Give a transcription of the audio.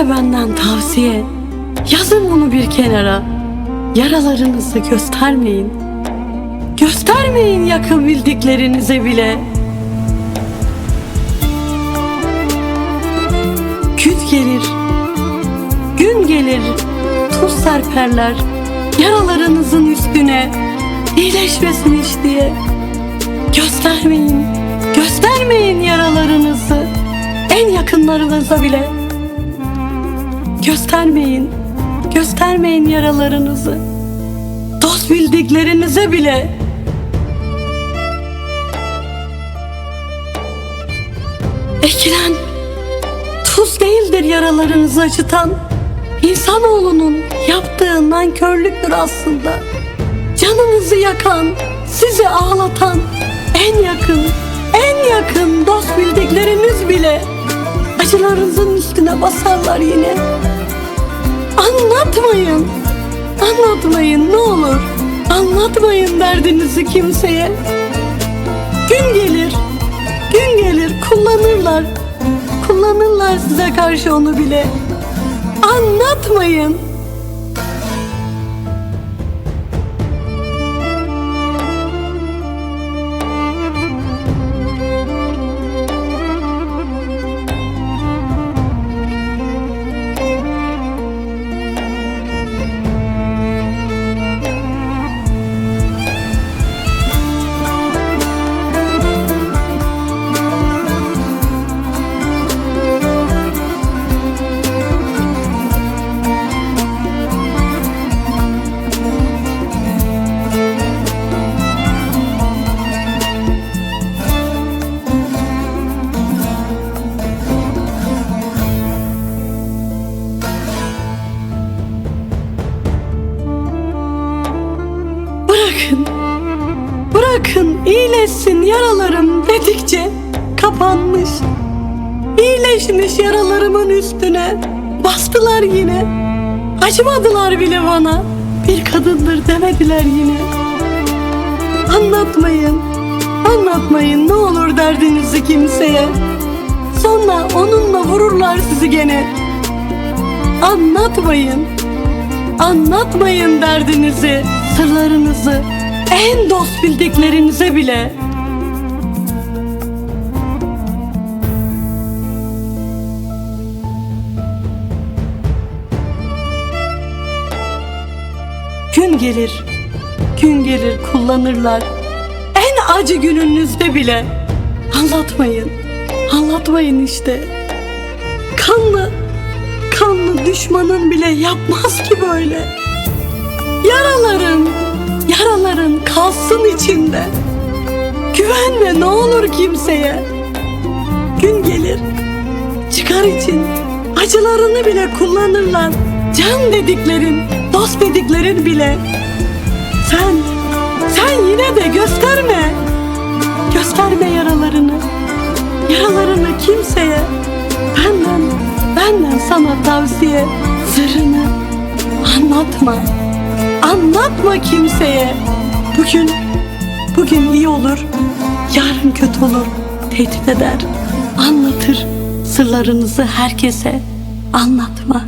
Size benden tavsiye. Yazın bunu bir kenara. Yaralarınızı göstermeyin. Göstermeyin yakın bildiklerinize bile. Gün gelir, gün gelir, tuz serperler yaralarınızın üstüne iyileşmesin hiç diye. Göstermeyin, göstermeyin yaralarınızı en yakınlarınıza bile. Göstermeyin, göstermeyin yaralarınızı dost bildiklerinize bile. Ekilen tuz değildir yaralarınızı acıtan. İnsanoğlunun yaptığı nankörlüktür aslında. Canınızı yakan, sizi ağlatan acılarınızın üstüne basarlar yine. Anlatmayın, anlatmayın ne olur. Anlatmayın derdinizi kimseye. Gün gelir, gün gelir kullanırlar. Kullanırlar size karşı onu bile. Anlatmayın. Bırakın. Bırakın iyileşsin yaralarım dedikçe kapanmış. İyileşmiş yaralarımın üstüne bastılar yine. Acımadılar bile bana. Bir kadındır demediler yine. Anlatmayın. Anlatmayın ne olur derdinizi kimseye. Sonra onunla vururlar sizi gene. Anlatmayın. Anlatmayın derdinizi, sırlarınızı en dost bildiklerinize bile. Gün gelir, gün gelir kullanırlar. En acı gününüzde bile. Anlatmayın, anlatmayın işte. Kanlı, kanlı düşmanın bile yapmaz ki böyle. Yaraların kalsın içinde. Güvenme ne olur kimseye. Gün gelir, çıkar için acılarını bile kullanırlar. Can dediklerin, dost dediklerin bile. Sen, sen yine de gösterme. Gösterme yaralarını. Yaralarını kimseye. Benden, benden sana tavsiye. Sırrını anlatma. Anlatma kimseye. Bugün, bugün iyi olur. Yarın kötü olur. Tehdit eder. Anlatır. Sırlarınızı herkese anlatma.